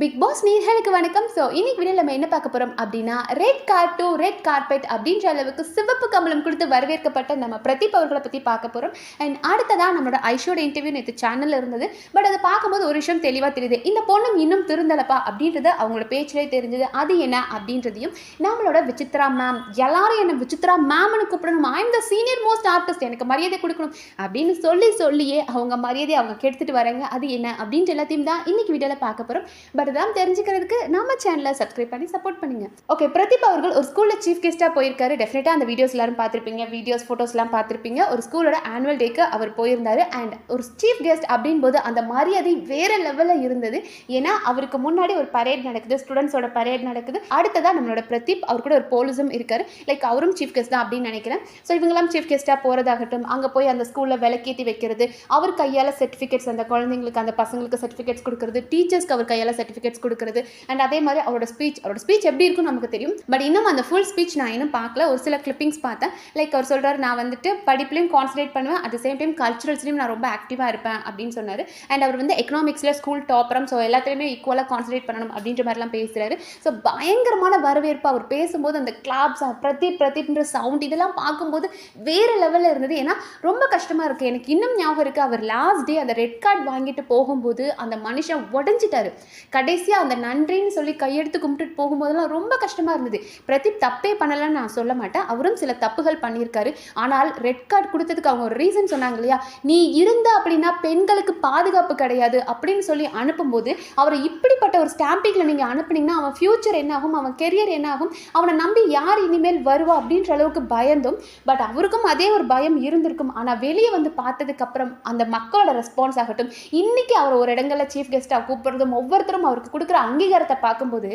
Big pass நீர்களுக்கு வணக்கம். So இன்னைக்கு video நம்ம என்ன பார்க்க போகிறோம் அப்படின்னா red car to red carpet அப்படின்ற அளவுக்கு சிவப்பு கம்பளம் கொடுத்து வரவேற்கப்பட்ட நம்ம பிரதீப் அவர்களை பற்றி பார்க்க போகிறோம் அண்ட் அடுத்ததாக நம்மளோட ஐஷோட இன்டர்வியூ நேற்று சேனலில் இருந்தது. பட் அதை பார்க்கும்போது ஒரு விஷயம் தெளிவாக தெரியுது. இந்த பொண்ணும் இன்னும் திருந்தலப்பா அப்படின்றது அவங்களோட பேச்சிலே தெரிஞ்சது. அது என்ன அப்படின்றதையும் நம்மளோட விசித்ரா மேம் எல்லாரும் என்னை விசித்ரா மேம்னு கூப்பிடணும்? I am the senior most artist எனக்கு மரியாதை கொடுக்கணும். அப்படின்னு சொல்லி சொல்லியே அவங்க மரியாதையை அவங்க கெடுத்துட்டு வராங்க. அது என்ன அப்படின்ற எல்லாத்தையும் தான் இன்னைக்கு வீடியோவில் பார்க்க போகிறோம் பட் தான் தெரிஞ்சுக்கிறதுக்கு நம்ம சேனலை சப்ஸ்கிரைப் பண்ணி சப்போர்ட் பண்ணுங்க. ஓகே பிரதீப் அவர்கள் ஒரு ஸ்கூலில் சீஃப் கெஸ்ட்டாக போயிருக்காரு. டெஃபினட்டாக அந்த வீடியோஸ் எல்லாரும் பார்த்துருப்பீங்க. வீடியோஸ் ஃபோட்டோஸ்லாம் பார்த்துருப்பீங்க. ஒரு ஸ்கூலோட ஆனுவல் டேக்கு அவர் போயிருந்தாரு. அண்ட் ஒரு சீஃப் கெஸ்ட் அப்படின்போது அந்த மரியாதை வேற லெவலில் இருந்தது. ஏன்னா அவருக்கு முன்னாடி ஒரு பரேட் நடக்குது. ஸ்டூடெண்ட்ஸோட பரேட் நடக்குது. அடுத்ததாக நம்மளோட பிரதீப் அவர் கூட ஒரு போலீஸும் இருக்காரு. லைக் அவரும் சீஃப் கெஸ்ட் தான் அப்படின்னு நினைக்கிறேன். ஸோ இவங்கெல்லாம் சீஃப் கெஸ்ட்டாக போகிறதாகட்டும் அங்கே போய் அந்த ஸ்கூலில் விளக்கேற்றி வைக்கிறது அவர் கையால் சர்டிஃபிகேட்ஸ் அந்த குழந்தைங்களுக்கு அந்த பசங்களுக்கு சர்டிஃபிகேட்ஸ் கொடுக்குறது டீச்சர்ஸ்க்கு அவர் கையால் சர்டிஃபிகேட்ஸ் கொடுக்குறது. அண்ட் அதே மாதிரி அவரோட ஸ்பீச் அவரோட ஸ்பீச் எப்படி இருக்கும்னு நமக்கு தெரியும். பட் இன்னும் அந்த ஃபுல் ஸ்பீச் நான் இன்னும் பார்க்கல. ஒரு சில கிளிப்பிங்ஸ் பார்த்தேன். லைக் அவர் சொல்கிறார் நான் வந்துட்டு படிப்புலையும் கான்சன்ட்ரேட் பண்ணுவேன். அட் சேம் டைம் கல்ச்சுரல்ஸ்லையும் நான் ரொம்ப ஆக்டிவாக இருப்பேன். அப்படின்னு சொன்னார். அண்ட் அவர் வந்து எக்கனாமிக்ஸில் ஸ்கூல் டாப்பரம் ஸோ எல்லாத்துலேயுமே ஈக்குவலாக கான்சன்ட்ரேட் பண்ணணும் அப்படின்ற மாதிரிலாம் பேசுகிறாரு ஸோ பயங்கரமான வரவேற்பு அவர் பேசும்போது அந்த கிளாப்ஸ் பிரதீப் பிரதீப்ன்ற சவுண்ட் இதெல்லாம் பார்க்கும்போது வேறு லெவலில் இருந்தது. ஏன்னா ரொம்ப கஷ்டமாக இருக்குது எனக்கு இன்னும் ஞாபகம் இருக்குது அவர் லாஸ்ட் டே அந்த ரெட் கார்டு வாங்கிட்டு போகும்போது அந்த மனுஷன் உடஞ்சிட்டாரு. கடைசியாக அந்த நன்றின்னு சொல்லி கையெடுத்து கும்பிட்டுட்டு போகும்போதெல்லாம் ரொம்ப கஷ்டமாக இருந்தது. பிரதீப் தப்பே பண்ணலைன்னு நான் சொல்ல மாட்டேன். அவரும் சில தப்புகள் பண்ணியிருக்காரு. ஆனால் ரெட் கார்டு கொடுத்ததுக்கு அவங்க ஒரு ரீசன் சொன்னாங்க இல்லையா? நீ இருந்த அப்படின்னா பெண்களுக்கு பாதுகாப்பு கிடையாது அப்படின்னு சொல்லி அனுப்பும்போது அவரை இப்படிப்பட்ட ஒரு ஸ்டாம்பிங்கில் நீங்கள் அனுப்புனீங்கன்னா அவன் ஃப்யூச்சர் என்ன ஆகும் அவன் கெரியர் என்ன ஆகும் அவனை நம்பி யார் இனிமேல் வருவா அப்படின்ற அளவுக்கு பயந்தும் பட் அவருக்கும் அதே ஒரு பயம் இருந்திருக்கும். ஆனால் வெளியே வந்து பார்த்ததுக்கு அப்புறம் அந்த மக்களோட ரெஸ்பான்ஸ் ஆகட்டும் இன்னைக்கு அவர் ஒரு இடங்களில் சீஃப் கெஸ்ட்டாக கூப்பிட்றதும் ஒவ்வொருத்தரும் அவருக்கு கொடுக்குற அங்கீகாரத்தை பார்க்கும்போது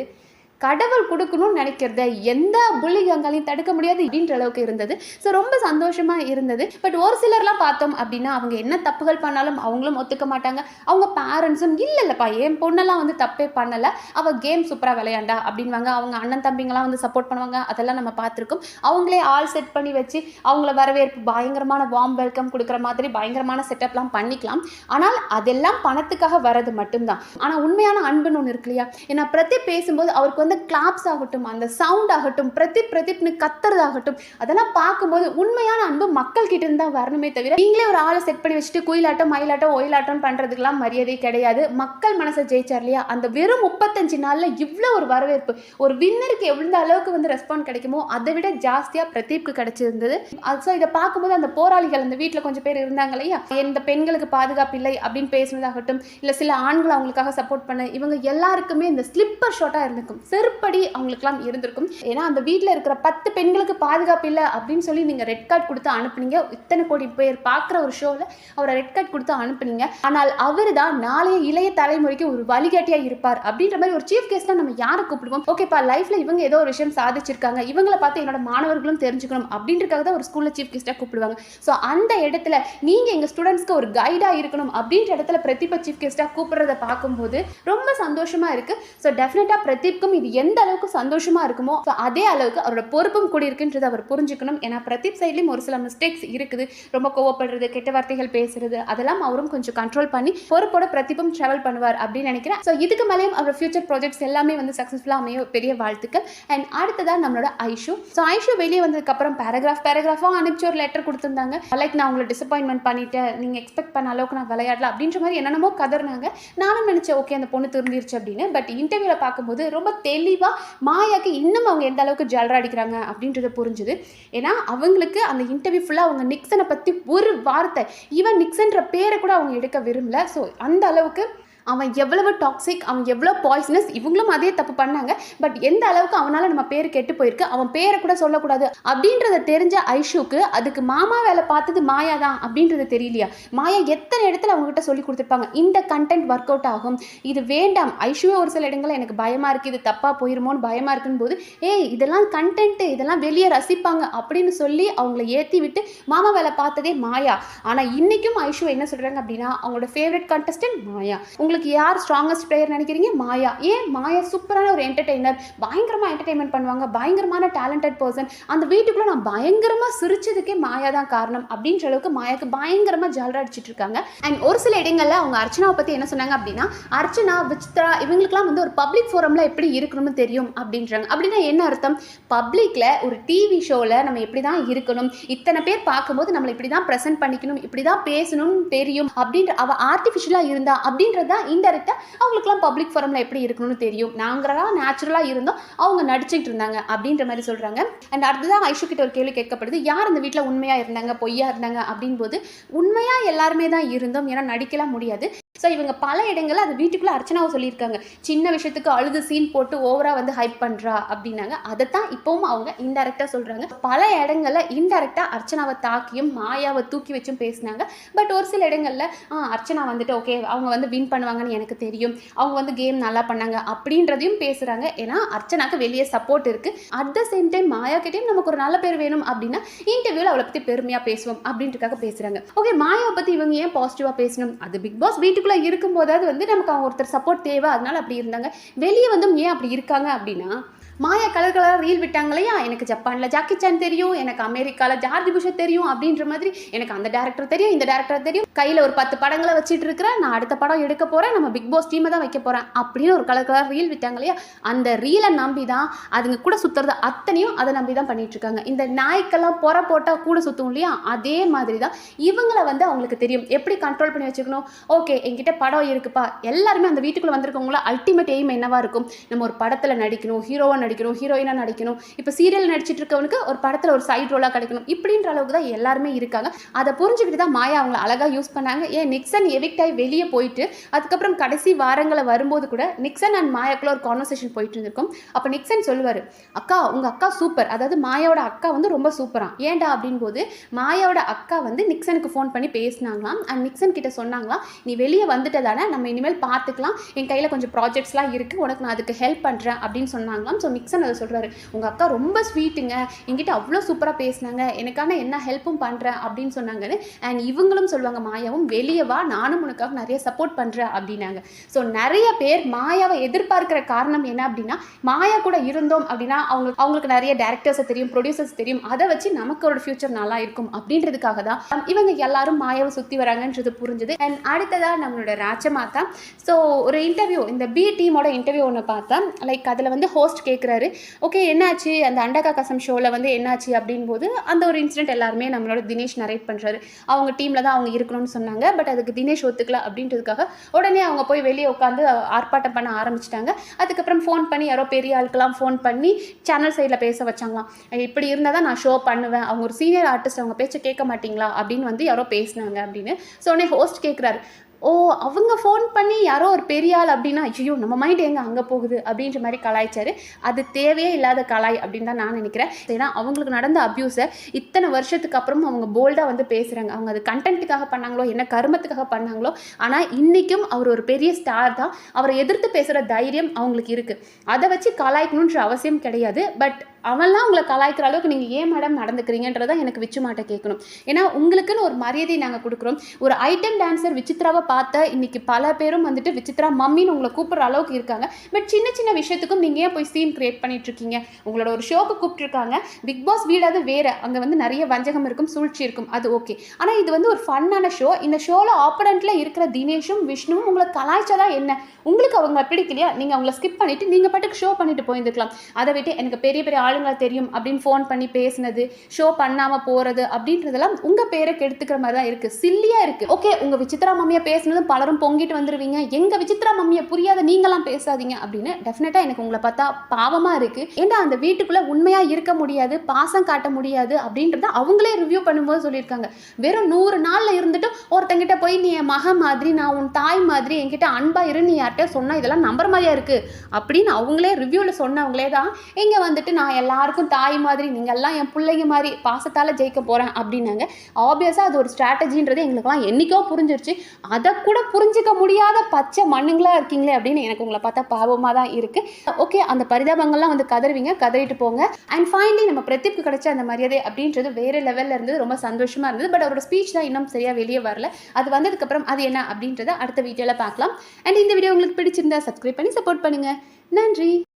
கடவுள் கொடுக்கணும்னு நினைக்கிறத எந்த புள்ளிகங்களையும் தடுக்க முடியாது அப்படின்ற அளவுக்கு இருந்தது. ஸோ ரொம்ப சந்தோஷமா இருந்தது. பட் ஒரு சிலர்லாம் பார்த்தோம் அப்படின்னா அவங்க என்ன தப்புகள் பண்ணாலும் அவங்களும் ஒத்துக்க மாட்டாங்க. அவங்க பேரண்ட்ஸும் இல்லை இல்லைப்பா என் பொண்ணெல்லாம் வந்து தப்பே பண்ணலை. அவள் கேம் சூப்பராக விளையாண்டா அப்படின்வாங்க அவங்க அண்ணன் தம்பிங்களாம் வந்து சப்போர்ட் பண்ணுவாங்க. அதெல்லாம் நம்ம பார்த்துருக்கோம். அவங்களே ஆல் செட் பண்ணி வச்சு அவங்கள வரவேற்பு பயங்கரமான வார்ம் வெல்கம் கொடுக்குற மாதிரி பயங்கரமான செட்டப்லாம் பண்ணிக்கலாம். ஆனால் அதெல்லாம் பணத்துக்காக வர்றது மட்டும்தான். ஆனால் உண்மையான அன்புன்னு ஒன்று இருக்கு இல்லையா? ஏன்னா பிரதி பேசும்போது அவருக்கு வந்து கிளாப்ஸ் ஆகட்டும் அந்த சவுண்ட் ஆகட்டும் பிரதீப் பிரதீப்னு கத்துறதாகட்டும் அதெல்லாம் பார்க்கும்போது உண்மையான அன்பு மக்கள் கிட்ட இருந்து தான் வரணுமே தவிர நீங்களே ஒரு ஆளை செட் பண்ணி வச்சுட்டு குயிலாட்டம் மயிலாட்டம் ஒயிலாட்டம் பண்றதுக்கெல்லாம் மரியாதை கிடையாது. மக்கள் மனசை ஜெயிச்சார் இல்லையா? அந்த வெறும் முப்பத்தஞ்சு நாள்ல இவ்வளோ ஒரு வரவேற்பு ஒரு வின்னருக்கு எவ்வளோ அளவுக்கு வந்து ரெஸ்பாண்ட் கிடைக்குமோ அதை விட ஜாஸ்தியா பிரதீப்க்கு கிடைச்சிருந்தது. ஸோ இதை பார்க்கும்போது அந்த போராளிகள் அந்த வீட்டில் கொஞ்சம் பேர் இருந்தாங்க இல்லையா? இந்த பெண்களுக்கு பாதுகாப்பு இல்லை அப்படின்னு பேசுனதாகட்டும் இல்லை சில ஆண்கள் அவங்களுக்காக சப்போர்ட் பண்ண இவங்க எல்லாருக்குமே இந்த ஸ்லிப்பர் ஷாட்டாக இருந்திருக்கும். நெருப்படி அவங்களுக்குலாம் இருந்திருக்கும். ஏன்னா அந்த வீட்டில் இருக்கிற பத்து பெண்களுக்கு பாதுகாப்பு இல்லை அப்படின்னு சொல்லி நீங்கள் ரெட் கார்டு கொடுத்து அனுப்புனீங்க. இத்தனை கோடி பேர் பார்க்குற ஒரு ஷோவில் அவரை ரெட் கார்டு கொடுத்து அனுப்புனீங்க. ஆனால் அவர் தான் நாளைய இளைய தலைமுறைக்கு ஒரு வழிகாட்டியாக இருப்பார் அப்படின்ற மாதிரி ஒரு சீஃப் கெஸ்ட்டாக நம்ம யாரை கூப்பிடுவோம்? ஓகேப்பா லைஃப்பில் இவங்க ஏதோ ஒரு விஷயம் சாதிச்சிருக்காங்க. இவங்கள பார்த்து என்னோட மாணவர்களும் தெரிஞ்சுக்கணும் அப்படின்றக்காக தான் ஒரு ஸ்கூலில் சீஃப் கெஸ்ட்டாக கூப்பிடுவாங்க. ஸோ அந்த இடத்துல நீங்கள் எங்கள் ஸ்டூடெண்ட்ஸ்க்கு ஒரு கைடாக இருக்கணும் அப்படின்ற இடத்துல பிரதீப சீஃப் கெஸ்ட்டாக கூப்பிட்றத பார்க்கும்போது ரொம்ப சந்தோஷமாக இருக்குது ஸோ டெஃபினட்டாக பிரதீப்க்கும் இது எந்த அளவுக்கு சந்தோஷமாக இருக்குமோ ஸோ அதே அளவுக்கு அவரோட பொறுப்பும் கூட இருக்குன்றதை அவர் புரிஞ்சுக்கணும். ஏன்னா பிரதீப் சைட்லேயும் ஒரு சில மிஸ்டேக்ஸ் இருக்குது. ரொம்ப கோவப்படுறது கெட்ட வார்த்தைகள் பேசுறது அதெல்லாம் அவரும் கொஞ்சம் கண்ட்ரோல் பண்ணி பொறுப்போட பிரதீபும் ட்ராவல் பண்ணுவார் அப்படின்னு நினைக்கிறேன். ஸோ இதுக்கு மேலேயும் அவர் ஃபியூச்சர் ப்ராஜெக்ட்ஸ் எல்லாமே வந்து சக்ஸஸ்ஃபுல்லாக அமைய பெரிய வாழ்த்துக்கள். அண்ட் அடுத்ததாக நம்மளோட ஐஷு. ஸோ ஐஷு வெளியே வந்ததுக்கப்புறம் பேராகிராஃப் பேராகிராஃபாக அனுப்பிச்சு ஒரு லெட்டர் கொடுத்துருந்தாங்க. லைக் நான் உங்களை டிசப்பாயின்மெண்ட் பண்ணிட்டேன். நீங்கள் எக்ஸ்பெக்ட் பண்ண அளவுக்கு நான் விளையாடல அப்படின்ற மாதிரி என்னென்னமோ கதறினாங்க. நானும் நினச்சேன் ஓகே அந்த பொண்ணு திரும்பிருச்சு அப்படின்னு. பட் இன்டர்வியூவில் பார்க்கும்போது ரொம்ப தெளிவாக மாயாக்கு இன்னும் அவங்க எந்த அளவுக்கு ஜல்ரா அடிக்கிறாங்க அப்படின்றத புரிஞ்சுது. ஏன்னா அவங்களுக்கு அந்த இன்டர்வியூ ஃபுல்லாக அவங்க நிக்சனை பற்றி ஒரு வார்த்தை. ஈவன் நிக்சன்ற பேரை கூட அவங்க எடுக்க விரும்பல. ஸோ அந்த அளவுக்கு அவன் எவ்வளவு டாக்ஸிக் அவன் எவ்வளோ பாய்சனஸ் இவங்களும் அதே தப்பு பண்ணாங்க. பட் எந்த அளவுக்கு அவனால் நம்ம பேர் கெட்டு போயிருக்கு அவன் பேரை கூட சொல்லக்கூடாது. அப்படின்றத தெரிஞ்ச ஐஷுக்கு அதுக்கு மாமா வேலை பார்த்தது மாயா தான் அப்படின்றது தெரியலையா? மாயா எத்தனை இடத்துல அவங்ககிட்ட சொல்லி கொடுத்துருப்பாங்க? இந்த கண்டென்ட் ஒர்க் அவுட் ஆகும். இது வேண்டாம். ஐஷுவே ஒரு சில இடங்களில் எனக்கு பயமாக இருக்குது இது தப்பாக போயிருமோன்னு பயமாக இருக்குன்னு போது ஏய் இதெல்லாம் கண்டென்ட்டு இதெல்லாம் வெளியே ரசிப்பாங்க அப்படின்னு சொல்லி அவங்கள ஏற்றி விட்டு மாமா வேலை பார்த்ததே மாயா. ஆனால் இன்றைக்கும் ஐஷு என்ன சொல்கிறாங்க அப்படின்னா அவங்களோட ஃபேவரட் கண்டஸ்டன்ட் மாயா. உங்களுக்கு யார் ஸ்ட்ராங்கஸ்ட் பிளேயர் நினைக்கிறீங்க? மாயா. ஏன்? மாயா சூப்பரான ஒரு என்டர்டெய்னர் பயங்கரமாக என்டர்டெயின்மெண்ட் பண்ணுவாங்க. பயங்கரமான டேலண்டட் பர்சன் அந்த வீட்டுக்குள்ளே நான் பயங்கரமாக சிரிச்சதுக்கே மாயா தான் காரணம். அப்படின்ற அளவுக்கு மாயாக்கு பயங்கரமாக ஜாலரா அடிச்சிட்டு இருக்காங்க. அண்ட் ஒரு சில இடங்களில் அவங்க அர்ச்சனாவை பற்றி என்ன சொன்னாங்க அப்படின்னா அர்ச்சனா விசித்ரா இவங்களுக்குலாம் வந்து ஒரு பப்ளிக் ஃபோரமில் எப்படி இருக்கணும்னு தெரியும் அப்படின்றாங்க. அப்படின்னா என்ன அர்த்தம்? பப்ளிக்கில் ஒரு டிவி ஷோவில் நம்ம எப்படி தான் இருக்கணும்? இத்தனை பேர் பார்க்கும்போது நம்மளை இப்படி தான் ப்ரெசென்ட் பண்ணிக்கணும் இப்படி தான் பேசணும்னு தெரியும். அப்படின்ற அவள் ஆர்டிஃபிஷியலாக இருந்தா அப்படின்றது ஆனால் இன்டெரக்டாக அவங்களுக்குலாம் பப்ளிக் ஃபோரமில் எப்படி இருக்கணும்னு தெரியும். நாங்களாம் நேச்சுரலாக இருந்தோம் அவங்க நடிச்சுட்டு இருந்தாங்க அப்படின்ற மாதிரி சொல்கிறாங்க அண்ட் அடுத்ததான் ஐஷு கிட்ட ஒரு கேள்வி கேட்கப்படுது யார் அந்த வீட்டில் உண்மையாக இருந்தாங்க பொய்யா இருந்தாங்க அப்படின்போது உண்மையாக எல்லாருமே தான் இருந்தோம் ஏன்னா நடிக்கலாம் முடியாது. ஸோ இவங்க பல இடங்களில் அது வீட்டுக்குள்ளே அர்ச்சனாவை சொல்லியிருக்காங்க. சின்ன விஷயத்துக்கு அழுது சீன் போட்டு ஓவராக வந்து ஹைப் பண்ணுறா அப்படின்னாங்க. அதைத்தான் இப்போவும் அவங்க இன்டெரக்டாக சொல்கிறாங்க பல இடங்களில் இன்டெரக்டாக அர்ச்சனாவை தாக்கியும் மாயாவை தூக்கி வச்சும் பேசினாங்க. பட் ஒரு சில இடங்களில் ஆ அர்ச்சனா வந்துட்டு ஓகே அவங்க வந்து வின் பண்ணுவாங்கன்னு எனக்கு தெரியும். அவங்க வந்து கேம் நல்லா பண்ணாங்க அப்படின்றதையும் பேசுகிறாங்க ஏன்னா அர்ச்சனாக்கு வெளியே சப்போர்ட் இருக்குது at the same time Maya கிட்டேயும் நமக்கு ஒரு நல்ல பேர் வேணும் அப்படின்னா இன்டர்வியூவில் அவளை பற்றி பெருமையாக பேசுவோம் அப்படின்றக்காக பேசுகிறாங்க ஓகே மாயாவை பற்றி இவங்க ஏன் பாசிட்டிவாக பேசணும்? அது பிக் பாஸ் வீட்டுக்குள்ளே இருக்கும்போதாவது வந்து நமக்கு அவங்க ஒருத்தர் சப்போர்ட் தேவை. அதனால அப்படி இருந்தாங்க. வெளியே வந்து ஏன் அப்படி இருக்காங்க அப்படின்னா மாயா கலர் கலராக ரீல் விட்டாங்க இல்லையா? எனக்கு ஜப்பானில் ஜாக்கி சான் தெரியும் எனக்கு அமெரிக்காவில் ஜார்ஜ் புஷர் தெரியும் அப்படின்ற மாதிரி எனக்கு அந்த டேரக்டர் தெரியும் இந்த டேரக்டர் தெரியும். கையில் ஒரு பத்து படங்களை வச்சுட்டு இருக்கிறேன் நான் அடுத்த படம் எடுக்க போகிறேன் நம்ம பிக் பாஸ் டீமை தான் வைக்க போகிறேன் அப்படின்னு ஒரு கலர் கலர் ரீல் விட்டாங்க இல்லையா? அந்த ரீலை நம்பி தான் அதுங்க கூட சுற்றுறது அத்தனையும் அதை நம்பி தான் பண்ணிகிட்ருக்காங்க இந்த நாய்க்கெல்லாம் புற போட்டால் கூட சுற்றும் இல்லையா? அதே மாதிரி தான் இவங்களை வந்து அவங்களுக்கு தெரியும். எப்படி கண்ட்ரோல் பண்ணி வச்சுக்கணும்? ஓகே என்கிட்ட படம் இருக்குப்பா. எல்லாருமே அந்த வீட்டுக்குள்ளே வந்திருக்கவங்கள அல்டிமேட் எய்ம் என்னவாக இருக்கும்? நம்ம ஒரு படத்தில் நடிக்கணும் ஹீரோவாக நடிக்கணும் ஹீரோயினாக நடிக்கணும். இப்போ சீரியல் நடிச்சிட்டு இருக்கவனுக்கு ஒரு படத்தில் ஒரு சைட் ரோலாக கிடைக்கணும். இப்படின்ற அளவுக்கு தான் எல்லாருமே இருக்காங்க. அதை புரிஞ்சுக்கிட்டு தான் மாயா அவங்கள அழகாக யூஸ் பண்ணாங்க. ஏன் நிக்சன் எவிக்ட் ஆகி வெளியே போயிட்டு அதுக்கப்புறம் கடைசி வாரங்களை வரும்போது கூட நிக்சன் அண்ட் மாயாக்குள்ள ஒரு கான்வர்சேஷன் போயிட்டு இருந்திருக்கும். அப்போ நிக்சன் சொல்லுவார் அக்கா உங்கள் அக்கா சூப்பர் அதாவது மாயாவோட அக்கா வந்து ரொம்ப சூப்பராக ஏன்டா? அப்படின்போது மாயாவோட அக்கா வந்து நிக்சனுக்கு ஃபோன் பண்ணி பேசினாங்களாம். அண்ட் நிக்சன் கிட்ட சொன்னாங்களாம் நீ வெளியே வந்துட்டதானே நம்ம இனிமேல் பார்த்துக்கலாம். என் கையில் கொஞ்சம் ப்ராஜெக்ட்ஸ்லாம் இருக்குது உனக்கு நான் அதுக்கு ஹெல்ப் பண்ணுறேன் அப்படின்னு சொன்னாங்களாம். ஸோ நிக்சன் அதை சொல்கிறாரு உங்கள் அக்கா ரொம்ப ஸ்வீட்டுங்க என்கிட்ட அவ்வளோ சூப்பராக பேசினாங்க. எனக்கான என்ன ஹெல்ப்பும் பண்ணுறேன் அப்படின்னு சொன்னாங்கன்னு அண்ட் இவங்களும் சொல்லுவாங்க மாயாவும் வெளியே வா. நானும் உனக்காக நிறைய சப்போர்ட் பண்ணுறேன் அப்படின்னாங்க. ஸோ நிறைய பேர் மாயாவை எதிர்பார்க்குற காரணம் என்ன அப்படின்னா மாயா கூட இருந்தோம் அப்படின்னா அவங்க அவங்களுக்கு நிறைய டேரக்டர்ஸை தெரியும் ப்ரொடியூசர்ஸ் தெரியும். அதை வச்சு நமக்கு ஒரு ஃபியூச்சர் நல்லா இருக்கும் அப்படின்றதுக்காக தான் இவங்க எல்லாரும் மாயாவை சுற்றி வராங்கன்றது புரிஞ்சுது. அண்ட் அடுத்ததாக நம்மளோட ராஜமாதா. ஸோ ஒரு இன்டர்வியூ இந்த பி டீமோட இன்டர்வியூ ஒன்று பார்த்தேன். லைக் அதில் வந்து ஹோஸ்ட் கேட்குறாரு ஓகே என்னாச்சு? அந்த அண்டகா கசம் ஷோவில் வந்து என்னாச்சு? அப்படின் போது அந்த ஒரு இன்சிடென்ட் எல்லாருமே நம்மளோட தினேஷ் நரேட் பண்ணுறாரு அவங்க டீமில் தான் அவங்க இருக்கணும்னு சொன்னாங்க. பட் அதுக்கு தினேஷ் ஒத்துக்கல அப்படின்றதுக்காக உடனே அவங்க போய் வெளியே உட்காந்து ஆர்ப்பாட்டம் பண்ண ஆரம்பிச்சிட்டாங்க. அதுக்கப்புறம் ஃபோன் பண்ணி யாரோ பெரிய ஆளுக்கெல்லாம் ஃபோன் பண்ணி சேனல் சைடில் பேச வச்சாங்களாம். இப்படி இருந்தால் தான் நான் ஷோ பண்ணுவேன். அவங்க ஒரு சீனியர் ஆர்டிஸ்ட் அவங்க பேச்சை கேட்க மாட்டிங்களா? அப்படின்னு வந்து யாரோ பேசினாங்க அப்படின்னு. ஸோ உடனே ஹோஸ்ட் கேட்குறாரு ஓ அவங்க ஃபோன் பண்ணி யாரோ ஒரு பெரிய ஆள் அப்படின்னா ஐயோ நம்ம மைண்ட் எங்கே அங்கே போகுது? அப்படின்ற மாதிரி கலாய்ச்சாரு. அது தேவையே இல்லாத கலாய் அப்படின்னு தான் நான் நினைக்கிறேன். ஏன்னா அவங்களுக்கு நடந்த அப்யூஸை இத்தனை வருஷத்துக்கு அப்புறம் அவங்க போல்டாக வந்து பேசுகிறாங்க அவங்க அது கண்டென்ட்டுக்காக பண்ணாங்களோ என்ன கருமத்துக்காக பண்ணாங்களோ ஆனால் இன்றைக்கும் அவர் ஒரு பெரிய ஸ்டார் தான். அவரை எதிர்த்து பேசுகிற தைரியம் அவங்களுக்கு இருக்குது அதை வச்சு கலாய்க்கணுன்ற அவசியம் கிடையாது. பட் அவன்லாம் உங்களை கலாய்க்கிற அளவுக்கு நீங்கள் ஏன் மேடம் நடந்துக்கிறீங்கன்றதான் எனக்கு விச்சுமாட்ட கேட்கணும். ஏன்னா உங்களுக்குன்னு ஒரு மரியாதை நாங்கள் கொடுக்குறோம். ஒரு ஐட்டம் டான்ஸர் விசித்ராவை பார்த்த இன்னைக்கு பல பேரும் வந்துட்டு விசித்ரா மம்மின்னு உங்களை கூப்பிட்ற அளவுக்கு இருக்காங்க. பட் சின்ன சின்ன விஷயத்துக்கும் நீங்கள் ஏன் போய் சீன் கிரியேட் பண்ணிட்டு இருக்கீங்க? உங்களோட ஒரு ஷோக்கு கூப்பிட்டுருக்காங்க. பிக் பாஸ் வீடாவது வேறு. அங்கே வந்து நிறைய வஞ்சகம் இருக்கும் சூழ்ச்சி இருக்கும். அது ஓகே ஆனால் இது வந்து ஒரு ஃபன்னான ஷோ இந்த ஷோவில் ஆப்போனண்ட்டில் இருக்கிற தினேஷும் விஷ்ணுவும் உங்களை கலாய்ச்சதா என்ன? உங்களுக்கு அவங்க பிடிக்கலையா? நீங்கள் அவங்கள ஸ்கிப் பண்ணிவிட்டு நீங்கள் பாட்டுக்கு ஷோ பண்ணிட்டு போயிருந்துக்கலாம். அதை விட்டு எனக்கு பெரிய பெரிய ஆளுங்களை தெரியும் அப்படின்னு ஃபோன் பண்ணி பேசினது ஷோ பண்ணாமல் போகிறது அப்படின்றதெல்லாம் உங்கள் பேரை கெடுத்துக்கிற மாதிரி தான் இருக்குது சில்லியாக இருக்குது ஓகே உங்கள் விசித்ரா மம்மியை பேசுனதும் பலரும் பொங்கிட்டு வந்துடுவீங்க எங்கள் விசித்ரா மம்மியை புரியாத நீங்களாம் பேசாதீங்க அப்படின்னு டெஃபினட்டாக எனக்கு உங்களை பார்த்தா பாவமாக இருக்குது ஏன்னா அந்த வீட்டுக்குள்ளே உண்மையாக இருக்க முடியாது பாசம் காட்ட முடியாது அப்படின்றத அவங்களே ரிவ்யூ பண்ணும்போது சொல்லியிருக்காங்க. வெறும் நூறு நாளில் இருந்துட்டு ஒருத்தங்கிட்ட போய் நீ என் மக மாதிரி நான் உன் தாய் மாதிரி என்கிட்ட அன்பாக இரு நீ யார்கிட்ட சொன்னால் இதெல்லாம் நம்புற மாதிரியா இருக்குது அப்படின்னு அவங்களே ரிவ்யூவில் சொன்னவங்களே தான் இங்கே வந்துட்டு நான் எல்லாருக்கும் தாய் மாதிரி நீங்கள்லாம் என் பிள்ளைங்க மாதிரி பாசத்தால் ஜெயிக்க போகிறேன் அப்படின்னாங்க. ஆப்வியஸாக அது ஒரு ஸ்ட்ராட்டஜின்றது எங்களுக்குலாம் என்றைக்கோ புரிஞ்சிருச்சு. அதை கூட புரிஞ்சிக்க முடியாத பச்சை மண்ணுங்களாக இருக்கீங்களே அப்படின்னு எனக்கு உங்களை பார்த்தா பாவமாக தான் இருக்குது ஓகே அந்த பரிதாபங்கள்லாம் வந்து கதறுவீங்க கதறிட்டு போங்க. அண்ட் ஃபைனலி நம்ம பிரதீப்க்கு கிடைச்ச அந்த மரியாதை அப்படின்றது வேறு லெவலில் இருந்தது ரொம்ப சந்தோஷமாக இருந்தது. பட் அவரோட ஸ்பீச் தான் இன்னும் சரியாக வெளியே வரல. அது வந்ததுக்கப்புறம் அது என்ன அப்படின்றத அடுத்த வீடியோவில் பார்க்கலாம். அண்ட் இந்த வீடியோ உங்களுக்கு பிடிச்சிருந்தா சப்ஸ்கிரைப் பண்ணி சப்போர்ட் பண்ணுங்கள் நன்றி.